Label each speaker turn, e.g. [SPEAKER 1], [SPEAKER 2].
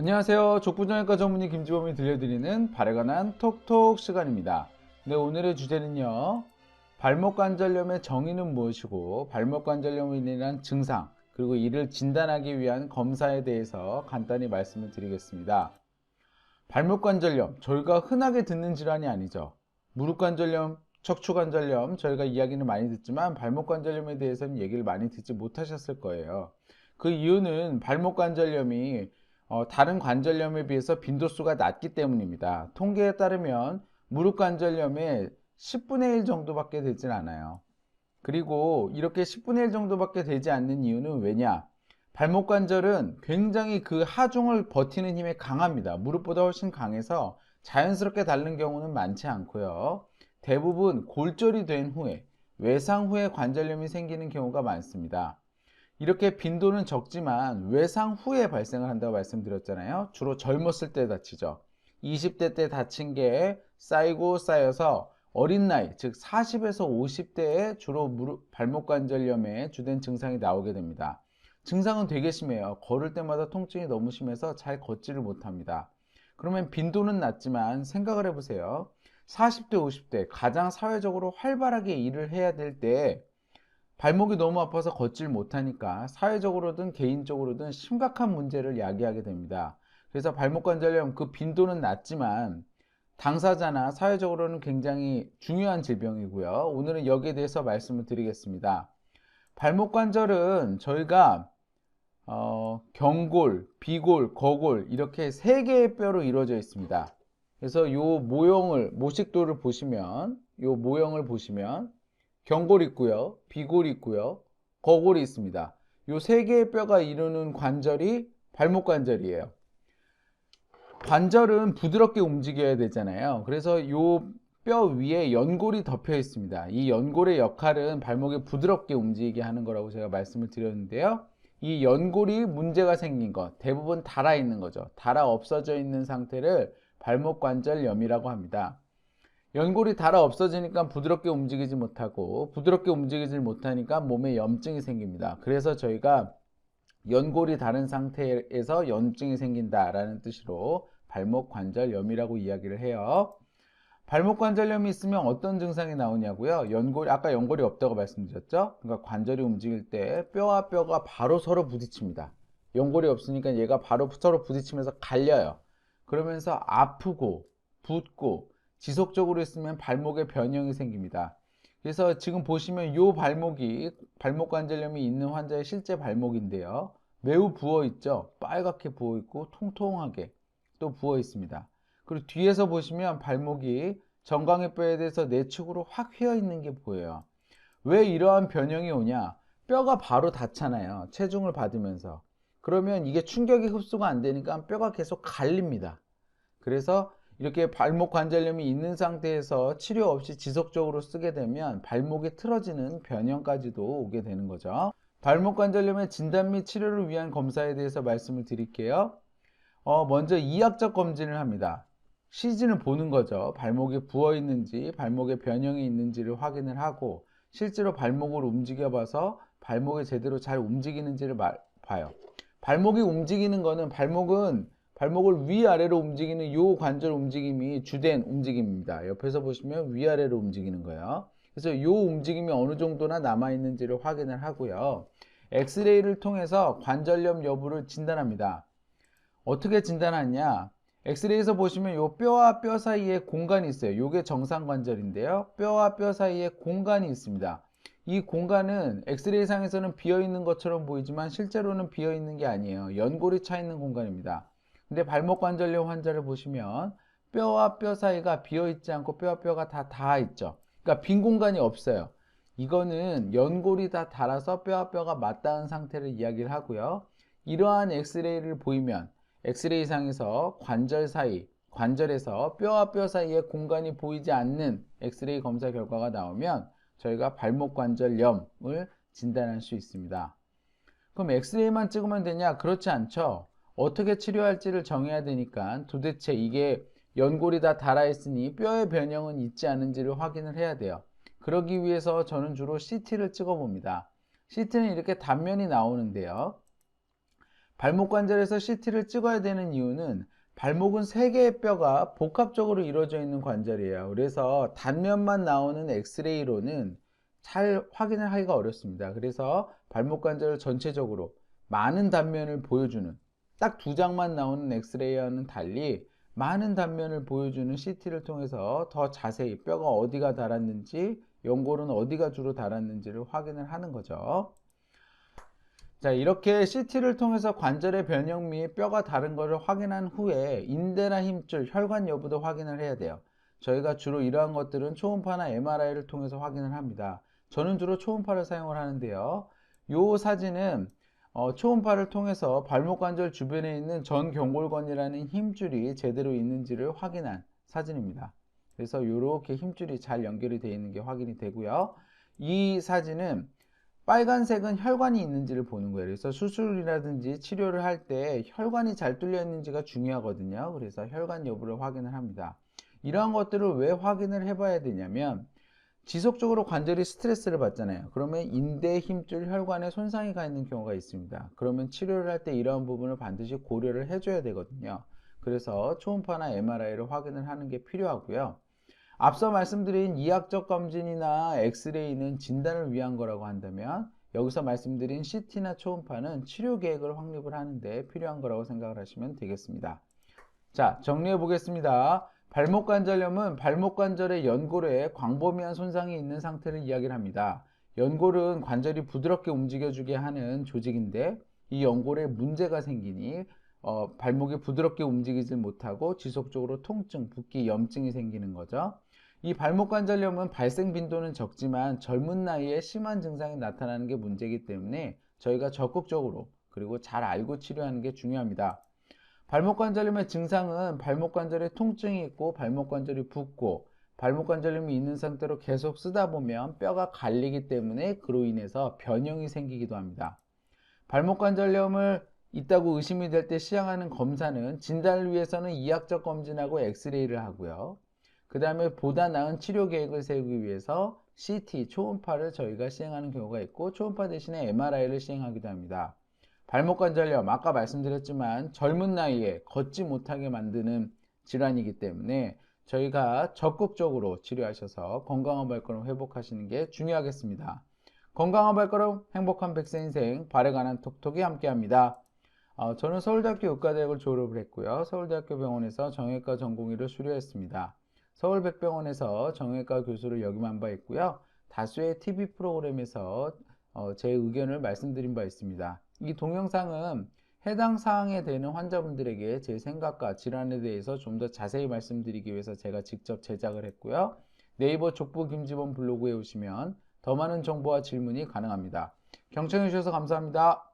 [SPEAKER 1] 안녕하세요. 족부정형과 전문의 김지범이 들려드리는 발에 관한 톡톡 시간입니다. 네, 오늘의 주제는요. 발목 관절염의 정의는 무엇이고 발목 관절염으로 인한 증상 그리고 이를 진단하기 위한 검사에 대해서 간단히 말씀을 드리겠습니다. 발목 관절염 저희가 흔하게 듣는 질환이 아니죠. 무릎 관절염, 척추 관절염 저희가 이야기는 많이 듣지만 발목 관절염에 대해서는 얘기를 많이 듣지 못하셨을 거예요. 그 이유는 발목 관절염이 어, 다른 관절염에 비해서 빈도수가 낮기 때문입니다. 통계에 따르면 무릎 관절염의 10분의 1 정도밖에 되진 않아요. 그리고 이렇게 10분의 1 정도밖에 되지 않는 이유는 왜냐? 발목 관절은 굉장히 그 하중을 버티는 힘이 강합니다. 무릎보다 훨씬 강해서 자연스럽게 닳는 경우는 많지 않고요. 대부분 골절이 된 후에 외상 후에 관절염이 생기는 경우가 많습니다. 이렇게 빈도는 적지만 외상 후에 발생을 한다고 말씀드렸잖아요. 주로 젊었을 때 다치죠. 20대 때 다친 게 쌓이고 쌓여서 어린 나이, 즉 40에서 50대에 주로 무릎, 발목 관절염의 주된 증상이 나오게 됩니다. 증상은 되게 심해요. 걸을 때마다 통증이 너무 심해서 잘 걷지를 못합니다. 그러면 빈도는 낮지만 생각을 해보세요. 40대, 50대 가장 사회적으로 활발하게 일을 해야 될 때 발목이 너무 아파서 걷질 못하니까 사회적으로든 개인적으로든 심각한 문제를 야기하게 됩니다. 그래서 발목 관절염 그 빈도는 낮지만 당사자나 사회적으로는 굉장히 중요한 질병이고요. 오늘은 여기에 대해서 말씀을 드리겠습니다. 발목 관절은 저희가 어, 경골, 비골, 거골 이렇게 세 개의 뼈로 이루어져 있습니다. 그래서 요 모형을 모식도를 보시면 요 모형을 보시면 경골이 있고요. 비골이 있고요. 거골이 있습니다. 요 세 개의 뼈가 이루는 관절이 발목 관절이에요. 관절은 부드럽게 움직여야 되잖아요. 그래서 요 뼈 위에 연골이 덮여 있습니다. 이 연골의 역할은 발목에 부드럽게 움직이게 하는 거라고 제가 말씀을 드렸는데요. 이 연골이 문제가 생긴 것, 대부분 달아 있는 거죠. 달아 없어져 있는 상태를 발목 관절염이라고 합니다. 연골이 달아 없어지니까 부드럽게 움직이지 못하고 부드럽게 움직이지 못하니까 몸에 염증이 생깁니다. 그래서 저희가 연골이 다른 상태에서 염증이 생긴다라는 뜻으로 발목 관절염이라고 이야기를 해요. 발목 관절염이 있으면 어떤 증상이 나오냐고요? 연골 아까 연골이 없다고 말씀드렸죠? 그러니까 관절이 움직일 때 뼈와 뼈가 바로 서로 부딪힙니다. 연골이 없으니까 얘가 바로 서로 부딪히면서 갈려요. 그러면서 아프고 붓고 지속적으로 있으면 발목에 변형이 생깁니다. 그래서 지금 보시면 이 발목이 발목 관절염이 있는 환자의 실제 발목인데요. 매우 부어 있죠. 빨갛게 부어 있고 통통하게 또 부어 있습니다. 그리고 뒤에서 보시면 발목이 정강이 뼈에 대해서 내측으로 확 휘어 있는 게 보여요. 왜 이러한 변형이 오냐? 뼈가 바로 닿잖아요. 체중을 받으면서. 그러면 이게 충격이 흡수가 안 되니까 뼈가 계속 갈립니다. 그래서 이렇게 발목 관절염이 있는 상태에서 치료 없이 지속적으로 쓰게 되면 발목이 틀어지는 변형까지도 오게 되는 거죠. 발목 관절염의 진단 및 치료를 위한 검사에 대해서 말씀을 드릴게요. 어, 먼저 이학적 검진을 합니다. CG는 보는 거죠. 발목이 부어 있는지, 발목에 변형이 있는지를 확인을 하고, 실제로 발목을 움직여 봐서 발목이 제대로 잘 움직이는지를 봐요. 발목이 움직이는 거는 발목은 발목을 위아래로 움직이는 요 관절 움직임이 주된 움직임입니다. 옆에서 보시면 위아래로 움직이는 거예요. 그래서 요 움직임이 어느 정도나 남아 있는지를 확인을 하고요. 엑스레이를 통해서 관절염 여부를 진단합니다. 어떻게 진단하냐? 엑스레이에서 보시면 요 뼈와 뼈 사이에 공간이 있어요. 요게 정상관절인데요. 뼈와 뼈 사이에 공간이 있습니다. 이 공간은 엑스레이 상에서는 비어 있는 것처럼 보이지만 실제로는 비어 있는 게 아니에요. 연골이 차 있는 공간입니다. 근데 발목 관절염 환자를 보시면 뼈와 뼈 사이가 비어 있지 않고 뼈와 뼈가 다 닿아 있죠. 그러니까 빈 공간이 없어요. 이거는 연골이 다 닳아서 뼈와 뼈가 맞닿은 상태를 이야기를 하고요. 이러한 엑스레이를 보이면 엑스레이 상에서 관절 사이, 관절에서 뼈와 뼈 사이에 공간이 보이지 않는 엑스레이 검사 결과가 나오면 저희가 발목 관절염을 진단할 수 있습니다. 그럼 엑스레이만 찍으면 되냐? 그렇지 않죠. 어떻게 치료할지를 정해야 되니까 도대체 이게 연골이 다 닳아있으니 뼈의 변형은 있지 않은지를 확인을 해야 돼요. 그러기 위해서 저는 주로 CT를 찍어 봅니다. CT는 이렇게 단면이 나오는데요. 발목 관절에서 CT를 찍어야 되는 이유는 발목은 세 개의 뼈가 복합적으로 이루어져 있는 관절이에요. 그래서 단면만 나오는 엑스레이로는 잘 확인을 하기가 어렵습니다. 그래서 발목 관절 전체적으로 많은 단면을 보여주는 딱 두 장만 나오는 엑스레이와는 달리 많은 단면을 보여주는 CT를 통해서 더 자세히 뼈가 어디가 닳았는지 연골은 어디가 주로 닳았는지를 확인을 하는 거죠. 자, 이렇게 CT를 통해서 관절의 변형 및 뼈가 다른 것을 확인한 후에 인대나 힘줄, 혈관 여부도 확인을 해야 돼요. 저희가 주로 이러한 것들은 초음파나 MRI를 통해서 확인을 합니다. 저는 주로 초음파를 사용을 하는데요. 이 사진은 어, 초음파를 통해서 발목 관절 주변에 있는 전경골건이라는 힘줄이 제대로 있는지를 확인한 사진입니다. 그래서 이렇게 힘줄이 잘 연결이 되어 있는 게 확인이 되고요. 이 사진은 빨간색은 혈관이 있는지를 보는 거예요. 그래서 수술이라든지 치료를 할 때 혈관이 잘 뚫려 있는지가 중요하거든요. 그래서 혈관 여부를 확인을 합니다. 이러한 것들을 왜 확인을 해봐야 되냐면 지속적으로 관절이 스트레스를 받잖아요. 그러면 인대, 힘줄, 혈관에 손상이 가 있는 경우가 있습니다. 그러면 치료를 할 때 이러한 부분을 반드시 고려를 해줘야 되거든요. 그래서 초음파나 MRI를 확인을 하는 게 필요하고요. 앞서 말씀드린 이학적 검진이나 엑스레이는 진단을 위한 거라고 한다면 여기서 말씀드린 CT나 초음파는 치료 계획을 확립을 하는데 필요한 거라고 생각을 하시면 되겠습니다. 자, 정리해 보겠습니다. 발목 관절염은 발목 관절의 연골에 광범위한 손상이 있는 상태를 이야기를 합니다. 연골은 관절이 부드럽게 움직여주게 하는 조직인데 이 연골에 문제가 생기니 어, 발목이 부드럽게 움직이질 못하고 지속적으로 통증, 붓기, 염증이 생기는 거죠. 이 발목 관절염은 발생 빈도는 적지만 젊은 나이에 심한 증상이 나타나는 게 문제이기 때문에 저희가 적극적으로 그리고 잘 알고 치료하는 게 중요합니다. 발목 관절염의 증상은 발목 관절에 통증이 있고 발목 관절이 붓고 발목 관절염이 있는 상태로 계속 쓰다 보면 뼈가 갈리기 때문에 그로 인해서 변형이 생기기도 합니다. 발목 관절염을 있다고 의심이 될 때 시행하는 검사는 진단을 위해서는 이학적 검진하고 엑스레이를 하고요. 그 다음에 보다 나은 치료 계획을 세우기 위해서 CT, 초음파를 저희가 시행하는 경우가 있고 초음파 대신에 MRI를 시행하기도 합니다. 발목 관절염, 아까 말씀드렸지만 젊은 나이에 걷지 못하게 만드는 질환이기 때문에 저희가 적극적으로 치료하셔서 건강한 발걸음 회복하시는 게 중요하겠습니다. 건강한 발걸음, 행복한 백세 인생, 발에 관한 톡톡이 함께합니다. 어, 저는 서울대학교 의과대학을 졸업을 했고요. 서울대학교 병원에서 정형외과 전공의를 수료했습니다. 서울백병원에서 정형외과 교수를 역임한 바 있고요. 다수의 TV 프로그램에서 어, 제 의견을 말씀드린 바 있습니다. 이 동영상은 해당 사항에 되는 환자분들에게 제 생각과 질환에 대해서 좀 더 자세히 말씀드리기 위해서 제가 직접 제작을 했고요. 네이버 족보 김지범 블로그에 오시면 더 많은 정보와 질문이 가능합니다. 경청해 주셔서 감사합니다.